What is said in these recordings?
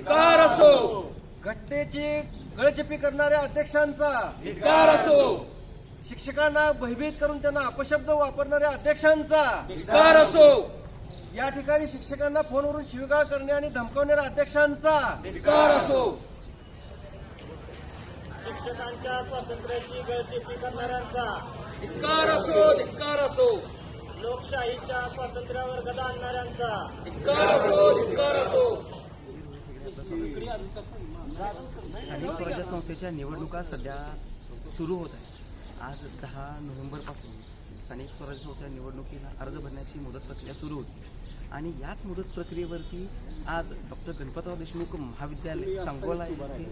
धिक्कार असो. घटनेची गळचेपी करणाऱ्या अध्यक्षांचा धिक्कार असो. शिक्षकांना भयभीत करून त्यांना अपशब्द वापरणाऱ्या अध्यक्षांचा धिक्कार असो. या ठिकाणी शिक्षकांना फोनवरून शिवगाळ करणे आणि धमकावणाऱ्या अध्यक्षांचा धिक्कार असो. शिक्षकांच्या स्वातंत्र्याची गळचेपी करणाऱ्यांचा धिक्कार असो धिक्कार असो. लोकशाहीच्या स्वातंत्र्यावर गदा आणणाऱ्यांचा धिक्कार असो धिक्कार असो. स्थानिक स्वराज्य संस्थेच्या निवडणुका सध्या सुरू होत आहेत. आज दहा नोव्हेंबरपासून स्थानिक स्वराज्य संस्थेच्या निवडणुकीला अर्ज भरण्याची मुदत प्रक्रिया सुरू होती. आणि याच मुदत प्रक्रियेवरती आज डॉक्टर गणपतराव देशमुख महाविद्यालय सांगोला येथे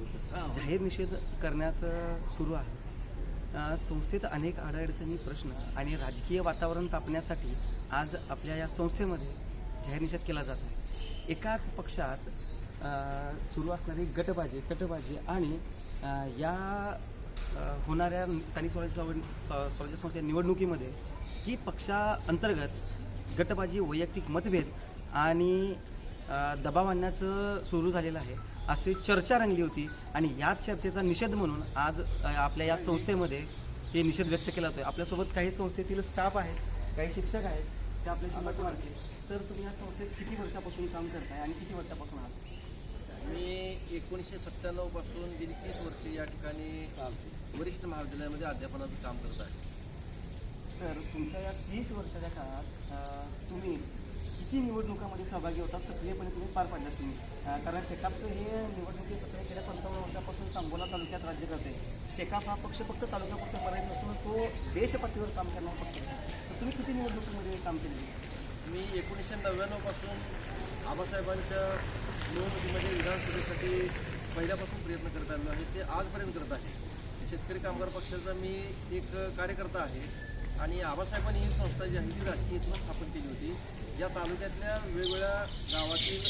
जाहीर निषेध करण्याचं सुरू आहे. संस्थेत अनेक अडचणी प्रश्न आणि राजकीय वातावरण तापण्यासाठी आज आपल्या या संस्थेमध्ये जाहीर निषेध केला जात आहे. एकाच पक्षात सुरू असणारी गटबाजी तटबाजी आणि या होणाऱ्या स्थानिक स्वराज्य सव- स्व- स्वराज्य संस्थे निवडणुकीमध्ये की पक्षाअंतर्गत गटबाजी वैयक्तिक मतभेद आणि दबाव आणण्याचं सुरू झालेलं आहे अशी चर्चा रंगली होती आणि याच चर्चेचा निषेध म्हणून आज आपल्या या संस्थेमध्ये हे निषेध व्यक्त केला जातोय. आपल्यासोबत काही संस्थेतील स्टाफ आहेत काही शिक्षक आहेत ते आपल्याशी मत मांडतील सर तुम्ही या संस्थेत किती वर्षापासून काम करताय आणि किती वर्षापासून आहात? मी एकोणीसशे सत्त्याण्णवपासून गेली तीस वर्ष या ठिकाणी वरिष्ठ महाविद्यालयामध्ये अध्यापनाचं काम करत आहे. तर तुमच्या या तीस वर्षाच्या काळात तुम्ही किती निवडणुकामध्ये सहभागी होता सक्रियपणे तुम्ही पार पाडल्यात तुम्ही? कारण शेकापचं हे निवडणुकी सत्ता गेल्या पंचावन्न वर्षापासून सांगोला तालुक्यात राज्य करते. शेकाप हा पक्ष फक्त तालुक्यापुरता मर्यादित नसून तो देश पातळीवर काम करणारा पक्ष तर तुम्ही किती निवडणुकीमध्ये काम केले मी एकोणीसशे नव्याण्णवपासून आबासाहेबांच्या निवडणुकीमध्ये विधानसभेसाठी पहिल्यापासून प्रयत्न करत आलो आहे. ते आजपर्यंत करत आहे. शेतकरी कामगार पक्षाचा मी एक कार्यकर्ता आहे आणि आबासाहेबांनी ही संस्था जी आहे ती राजकीय इथून स्थापन केली होती. या तालुक्यातल्या वेगवेगळ्या गावातील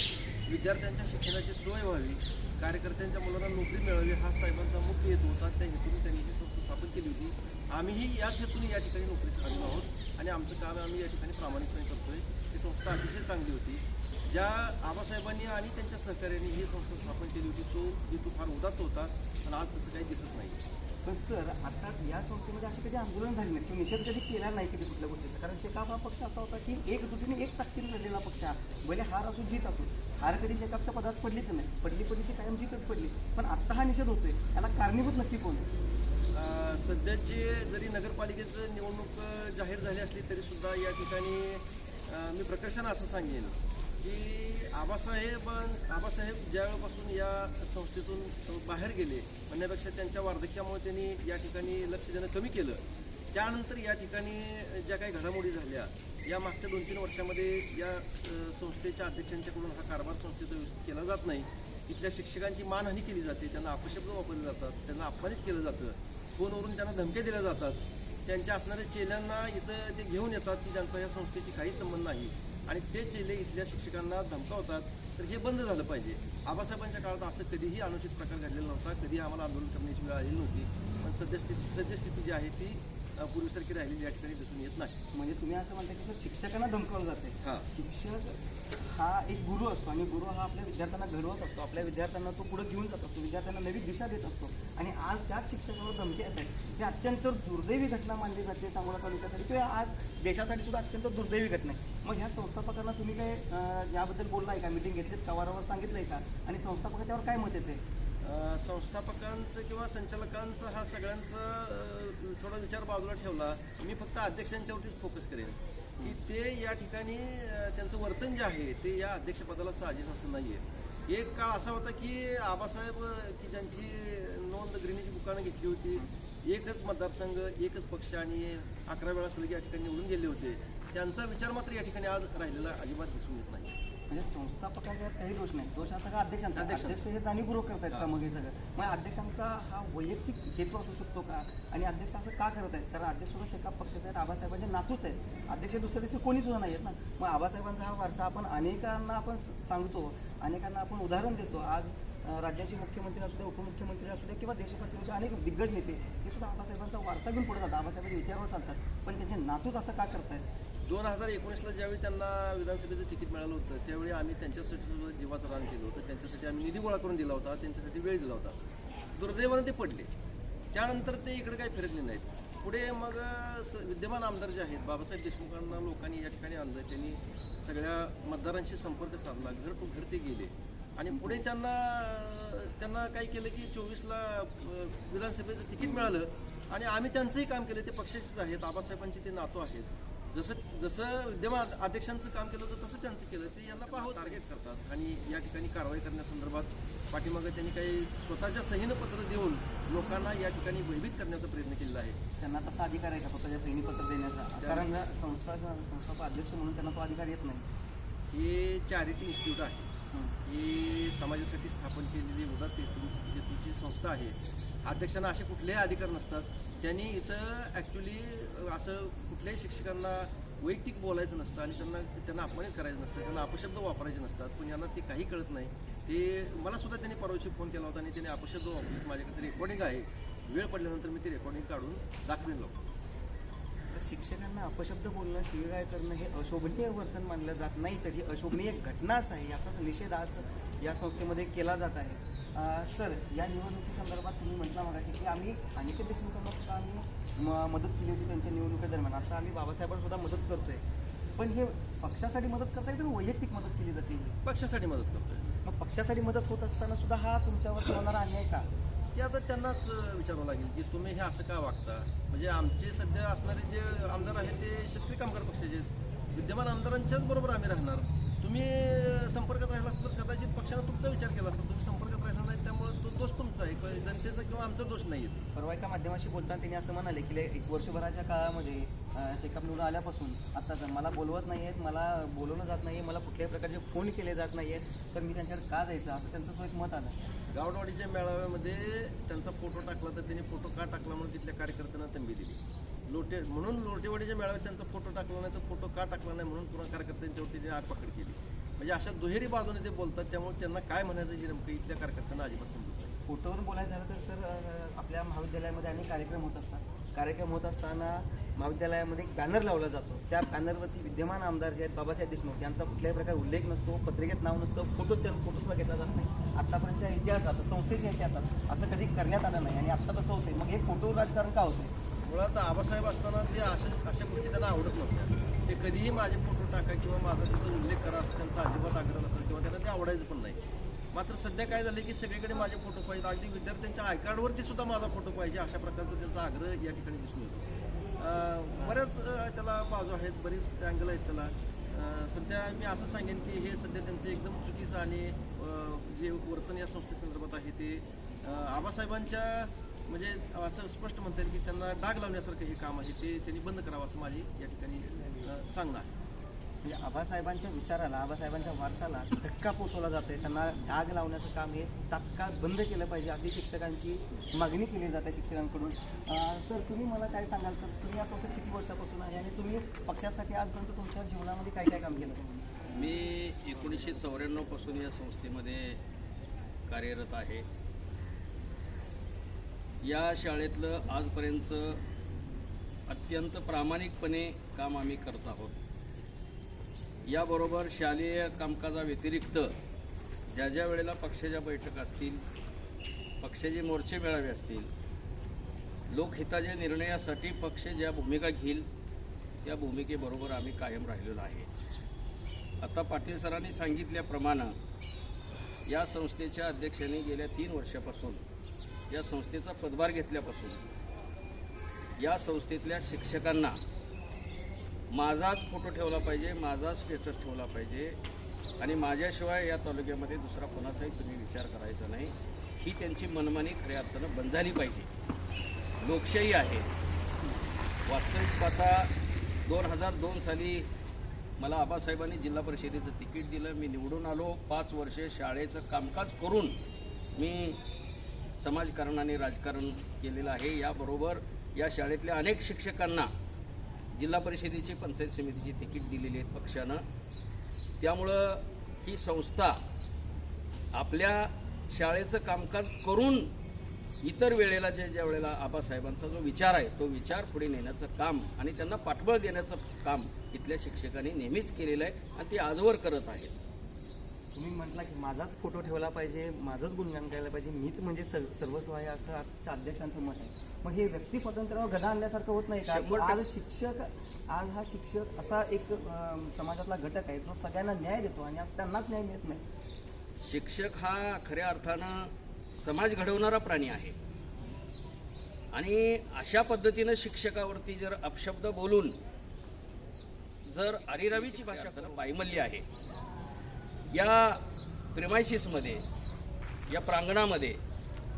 विद्यार्थ्यांच्या शिक्षणाची सोय व्हावी कार्यकर्त्यांच्या मुलांना नोकरी मिळावी हा साहेबांचा मुख्य हेतू होता. त्या हेतूने त्यांनी ही संस्था स्थापन केली होती. आम्हीही याच हेतूने या ठिकाणी नोकरीस आलेलो आहोत आणि आमचं काम आम्ही या ठिकाणी प्रामाणिकपणे करतोय. ही संस्था अतिशय चांगली होती. ज्या आबासाहेबांनी आणि त्यांच्या सहकार्याने ही संस्था स्थापन केली होती तो हेतू फार उदात्त होता पण आज तसं काही दिसत नाही. पण सर आता या संस्थेमध्ये अशी कधी आंदोलन झाली नाही? किंवा निषेध कधी केला नाही कधी कुठल्या गोष्टीचा? कारण शेकाप हा पक्ष असा होता की एकजुटीने एक ताकदीने लढलेला पक्ष हा भले हार असू जीत असो हार कधी शेकापच्या पदात पडलीच नाही. पडली पडली ती कायम जीतच पडली. पण आता हा निषेध होतोय. याला कारणीभूत नक्की कोण सध्याची जरी नगरपालिकेचं निवडणूक जाहीर झाली असली तरी सुद्धा या ठिकाणी मी प्रकर्षानं असं सांगेन. की आबासाहेब आबासाहेब ज्यावेळेपासून या संस्थेतून बाहेर गेले म्हणण्यापेक्षा त्यांच्या वार्धक्यामुळे त्यांनी या ठिकाणी लक्ष देणं कमी केलं. त्यानंतर या ठिकाणी ज्या काही घडामोडी झाल्या या मागच्या दोन तीन वर्षामध्ये या संस्थेच्या अध्यक्षांच्याकडून हा कारभार संस्थेचा व्यवस्थित केला जात नाही. इथल्या शिक्षकांची मानहानी केली जाते त्यांना अपशब्द वापरले जातात त्यांना अपमानित केलं जातं फोनवरून त्यांना धमक्या दिल्या जातात. त्यांच्या असणाऱ्या चेल्यांना इथं ते घेऊन येतात की ज्यांचा या संस्थेची काही संबंध नाही. आणि ते चेले इथल्या शिक्षकांना धमकावतात तर हे बंद झालं पाहिजे. आबासाहेबांच्या काळात असं कधीही अनुचित प्रकार घडलेला नव्हता कधी आम्हाला आंदोलन करण्याची वेळ आलेली नव्हती. पण सद्यस्थिती सद्यस्थिती जी आहे ती पूर्वीसारखी राहिलेली या ठिकाणी दिसून येत नाही. म्हणजे तुम्ही असं म्हणता की शिक्षकांना धमकावलं जाते हां. शिक्षक हा एक गुरु असतो आणि गुरु हा आपल्या विद्यार्थ्यांना घडवत असतो. आपल्या विद्यार्थ्यांना तो पुढे घेऊन जात असतो. विद्यार्थ्यांना नवी दिशा देत असतो. आणि आज त्याच शिक्षकावर धमकी येत आहे. ही अत्यंत दुर्दैवी घटना मानली जाते सांगोला तालुक्यासाठी किंवा आज देशासाठी सुद्धा अत्यंत दुर्दैवी घटना आहे. मग ह्या संस्थापकांना तुम्ही काय अं, याबद्दल बोललाय का? मिटिंग घेतलीत का? वारंवार सांगितलंय का? आणि संस्थापकाच्यावर काय मत येते संस्थापकांचं किंवा संचालकांचं हा सगळ्यांचं थोडा विचार बाजूला ठेवला. मी फक्त अध्यक्षांच्यावरतीच फोकस करेन. की ते या ठिकाणी त्यांचं वर्तन जे आहे ते या अध्यक्षपदाला साजेस असं नाही आहे एक काळ असा होता की आबासाहेब की ज्यांची नोंद ग्रिनीची दुकानं घेतली होती एकच मतदारसंघ एकच पक्ष आणि अकरा वेळा सलगी या ठिकाणी निवडून गेले होते. त्यांचा विचार मात्र या ठिकाणी आज राहिलेला अजिबात दिसून येत नाही. म्हणजे संस्थापकाचा काही दोष नाही दोष हा सगळा अध्यक्षांचा. अध्यक्ष हे जाणीवपूर्वक करतायत का मग हे सगळं. मग अध्यक्षांचा हा वैयक्तिक हेतू असू शकतो का? आणि अध्यक्ष असं का करत आहेत? कारण अध्यक्ष सुद्धा शेकाप पक्षाचे आहेत आबासाहेबांचे नातूच आहेत. अध्यक्ष दुसऱ्या दिवशी कोणी सुद्धा नाही आहेत ना. मग आबासाहेबांचा हा वारसा आपण अनेकांना आपण सांगतो अनेकांना आपण उदाहरण देतो. आज राज्याचे मुख्यमंत्री असू द्या उपमुख्यमंत्री असू द्या किंवा देशपातळीचे अनेक दिग्गज नेते हे सुद्धा आबासाहेबांचा वारसा घेऊन पुढे जातात. आबासाहेबांच्या विचारावर चालतात. पण त्यांचे नातूच असं का करतायत? दोन हजार एकोणीसला ज्यावेळी त्यांना विधानसभेचं तिकीट मिळालं होतं त्यावेळी आम्ही त्यांच्यासाठी सुद्धा जीवाचं रान केलं होतं. त्यांच्यासाठी आम्ही निधी गोळा करून दिला होता. त्यांच्यासाठी वेळ दिला होता. दुर्दैवानं ते पडले. त्यानंतर ते इकडे काही फिरकले नाहीत. पुढे मग स- विद्यमान आमदार जे आहेत बाबासाहेब देशमुखांना लोकांनी या ठिकाणी आणलं त्यांनी सगळ्या मतदारांशी संपर्क साधला. घर टू घर ते गेले. आणि पुढे त्यांना त्यांना काय केलं की चोवीसला विधानसभेचं तिकीट मिळालं आणि आम्ही त्यांचंही काम केलं. ते पक्षाचेच आहेत आबासाहेबांचे ते नातो आहेत. जसं जसं विद्यमान अध्यक्षांचं काम केलं होतं तसं त्यांचं केलं. ते यांना पाहू टार्गेट करतात. आणि या ठिकाणी कारवाई करण्यासंदर्भात पाठीमागं त्यांनी काही स्वतःच्या सहीनं पत्र देऊन लोकांना या ठिकाणी भयभीत करण्याचा प्रयत्न केलेला आहे. त्यांना तसा अधिकार आहे का स्वतःच्या सैनिक पत्र देण्याचा? कारण संस्था संस्थाचा अध्यक्ष म्हणून त्यांना तो अधिकार येत नाही. ही चॅरिटी इन्स्टिट्यूट आहे. ही समाजासाठी स्थापन केलेली उदात हेतू संस्था आहे अध्यक्षांना असे कुठलेही अधिकार नसतात. त्यांनी इथं ॲक्च्युली असं कुठल्याही शिक्षकांना वैयक्तिक बोलायचं नसतं आणि त्यांना त्यांना अपमानित करायचं नसतं त्यांना अपशब्द वापरायचे नसतात. पण यांना ते काही कळत नाही. ते मला सुद्धा त्यांनी परवाची फोन केला होता आणि त्यांनी अपशब्द वापरले. माझ्याकडे रेकॉर्डिंग आहे. वेळ पडल्यानंतर मी ती रेकॉर्डिंग काढून दाखवेन लोक तर शिक्षकांना अपशब्द बोलणं शिवीगाळ करणं हे अशोभनीय वर्तन मानलं जात नाही तर ही अशोभनीय घटनाच आहे याचाच निषेध आज या संस्थेमध्ये केला जात आहे. सर या निवडणुकीसंदर्भात तुम्ही म्हटलं मग की आम्ही अनिकेत देशमुखांना सुद्धा आम्ही म- मदत केली होती त्यांच्या निवडणुकीदरम्यान आता आम्ही बाबासाहेबांना सुद्धा मदत करतोय. पण हे पक्षासाठी मदत करता येईल वैयक्तिक मदत केली जाते पक्षासाठी मदत करतोय. मग पक्षासाठी मदत होत असताना सुद्धा हा तुमच्यावर होणारा अन्याय का? ते आता त्यांनाच विचारावं लागेल की तुम्ही हे असं का वागता? म्हणजे आमचे सध्या असणारे जे आमदार आहेत ते शेतकरी कामगार पक्षाचे आहेत. विद्यमान आमदारांच्याच बरोबर आम्ही राहणार. तुम्ही संपर्कात राहिला असता तर कदाचित पक्षानं तुमचा विचार केला असता. तुम्ही संपर्कात राहिला नाही त्यामुळे तो दोष तुमचा आहे. जनतेचा किंवा आमचा दोष नाही आहे. परवा एका माध्यमाशी बोलताना त्यांनी असं म्हणाले की एक वर्षभराच्या काळामध्ये शेकाप निवडून आल्यापासून आता मला बोलवत नाही आहेत मला बोलवलं जात नाही मला कुठल्याही प्रकारचे फोन केले जात नाही आहेत तर मी त्यांच्याकडे का जायचं? असं त्यांचं तो एक मत आलं. गावडवाडीच्या मेळाव्यामध्ये त्यांचा फोटो टाकला तर त्यांनी फोटो का टाकला म्हणून तिथल्या कार्यकर्त्यांना तंबी दिली. लोटे म्हणून लोटेवाडीच्या मेळाव्यात त्यांचा फोटो टाकला नाही तर फोटो का टाकला नाही म्हणून पुन्हा कार्यकर्त्यांच्यावरती त्यांनी आगपकड केली. म्हणजे अशा दुहेरी बाजूने ते बोलतात त्यामुळे त्यांना काय म्हणायचं हे नेमकं इथल्या कार्यकर्त्यांना अजिबात समजत नाही. फोटोवर बोलायचं झालं तर सर आपल्या महाविद्यालयामध्ये अनेक कार्यक्रम होत असतात. कार्यक्रम होत असताना महाविद्यालयामध्ये एक बॅनर लावला जातो. त्या बॅनरवरती विद्यमान आमदार जे आहेत बाबासाहेब देशमुख यांचा कुठल्याही प्रकारे उल्लेख नसतो पत्रिकेत नाव नसतं फोटो त्या फोटोसुद्धा घेतला जात नाही. आत्तापर्यंतच्या इतिहासात संस्थेच्या इतिहासात असं कधी करण्यात आलं नाही आणि आत्ता तसं होतंय? मग हे फोटो राजकारण का होतं मुळात आबासाहेब असताना ते अशा अशा गोष्टी त्यांना आवडत नव्हत्या. ते कधीही माझे फोटो टाका किंवा माझा तिथं उल्लेख करा असं त्यांचा अजिबात आग्रह नसेल किंवा त्यांना ते आवडायचं पण नाही. मात्र सध्या काय झालं की सगळीकडे माझे फोटो पाहिजे अगदी विद्यार्थ्यांच्या आयकार्डवरती सुद्धा माझा फोटो पाहिजे अशा प्रकारचा त्यांचा आग्रह या ठिकाणी दिसून येतो. बऱ्याच त्याला बाजू आहेत बरीच अँगल आहेत त्याला. सध्या मी असं सांगेन की हे सध्या त्यांचं एकदम चुकीचं आणि जे वर्तन या संस्थेसंदर्भात आहे ते आबासाहेबांच्या म्हणजे असं स्पष्ट म्हणता येईल की त्यांना डाग लावण्यासारखं हे काम आहे ते त्यांनी बंद करावं असं माझी या ठिकाणी सांगणं आहे. म्हणजे आबासाहेबांच्या विचाराला आबासाहेबांच्या वारसाला धक्का पोचवला जातोय. त्यांना डाग लावण्याचं काम हे तात्काळ बंद केलं पाहिजे अशी शिक्षकांची मागणी केली जाते शिक्षकांकडून. सर तुम्ही मला काय सांगाल? तर तुम्ही या संस्थेत किती वर्षापासून आहे आणि तुम्ही पक्षासाठी आजपर्यंत तुमच्या जीवनामध्ये काय काय काम केलं? मी एकोणीसशे चौऱ्याण्णवपासून या संस्थेमध्ये कार्यरत आहे. या शाळेतलं आजपर्यंतचं अत्यंत प्रामाणिकपणे काम आम्ही करत आहोत. याबरोबर शालेय कामकाजाव्यतिरिक्त ज्या ज्या वेळेला पक्षाच्या बैठका असतील पक्षाचे मोर्चे मेळावे असतील लोकहिताच्या निर्णयासाठी पक्ष ज्या भूमिका घेईल त्या भूमिकेबरोबर आम्ही कायम राहिलेलो आहे. आता पाटील सरांनी सांगितल्याप्रमाणे या संस्थेच्या अध्यक्षांनी गेल्या तीन वर्षापासून या संस्थेचा पदभार घेतल्यापासून या संस्थेतल्या शिक्षकांना माझाच फोटो ठेवला पाहिजे माझाच स्टेटस ठेवला पाहिजे आणि माझ्याशिवाय या तालुक्यामध्ये दुसरा कोणाचाही तुम्ही विचार करायचा नाही. ही त्यांची मनमानी खऱ्या अर्थानं बंद झाली पाहिजे. लोकशाही आहे. वास्तविक पाहता दोन हजार दोन साली मला आबासाहेबांनी जिल्हा परिषदेचं तिकीट दिलं. मी निवडून आलो. पाच वर्षे शाळेचं कामकाज करून मी समाजकारण आणि राजकारण केलेलं आहे. याबरोबर या शाळेतल्या अनेक शिक्षकांना जिल्हा परिषदेची पंचायत समितीची तिकीट दिलेली आहेत पक्षानं. त्यामुळं ही संस्था आपल्या शाळेचं कामकाज करून इतर वेळेला जे ज्या वेळेला आबासाहेबांचा जो विचार आहे तो विचार पुढे नेण्याचं काम आणि त्यांना पाठबळ देण्याचं काम इथल्या शिक्षकांनी नेहमीच केलेलं आहे आणि ते आजवर करत आहेत. तुम्ही म्हटला की माझाच फोटो ठेवला पाहिजे माझंच गुणगान करायला पाहिजे मीच म्हणजे सर्व- सर्वस्व आहे असं आजच्या अध्यक्षांचं मत आहे. मग हे व्यक्ती स्वातंत्र्यावर गदा आणल्यासारखं होत नाही का. आज शिक्षक आज हा शिक्षक असा एक समाजातला घटक आहे जो सगळ्यांना न्याय देतो आणि आज त्यांनाच न्याय मिळत नाही. शिक्षक हा खऱ्या अर्थानं समाज घडवणारा प्राणी आहे. आणि अशा पद्धतीनं शिक्षकावरती जर अपशब्द बोलून जर अरिरावीची भाषा पायमल्ली आहे. या प्रेमायसिसमध्ये या प्रांगणामध्ये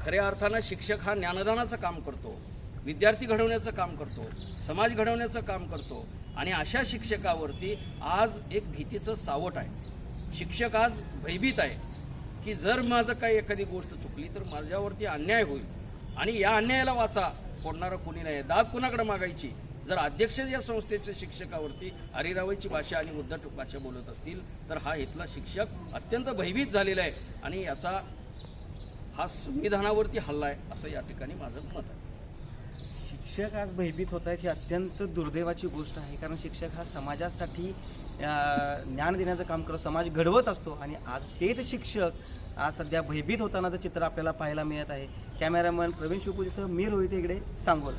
खऱ्या अर्थानं शिक्षक हा ज्ञानदानाचं काम करतो विद्यार्थी घडवण्याचं काम करतो समाज घडवण्याचं काम करतो आणि अशा शिक्षकावरती आज एक भीतीचं सावट आहे. शिक्षक आज भयभीत आहे की जर माझं काही एखादी गोष्ट चुकली तर माझ्यावरती अन्याय होईल आणि या अन्यायाला वाचा. फोडणारं कोणी नाही. दाद कुणाकडे मागायची? जर अध्यक्ष या संस्थेचे शिक्षकावरती हरिरावाची भाषा आणि उद्धट भाषा बोलत असतील तर हा इथला शिक्षक अत्यंत भयभीत झालेला आहे आणि याचा हा संविधानावरती हल्ला आहे असं या ठिकाणी माझं मत आहे. शिक्षक आज भयभीत होत आहेत ही अत्यंत दुर्दैवाची गोष्ट आहे कारण शिक्षक हा समाजासाठी ज्ञान देण्याचं काम करतो समाज घडवत असतो आणि आज तेच शिक्षक आज सध्या भयभीत होतानाचं चित्र आपल्याला पाहायला मिळत आहे. कॅमेरामन प्रवीण शिवपुरीसह मी रोहित हेगडे सांगोला.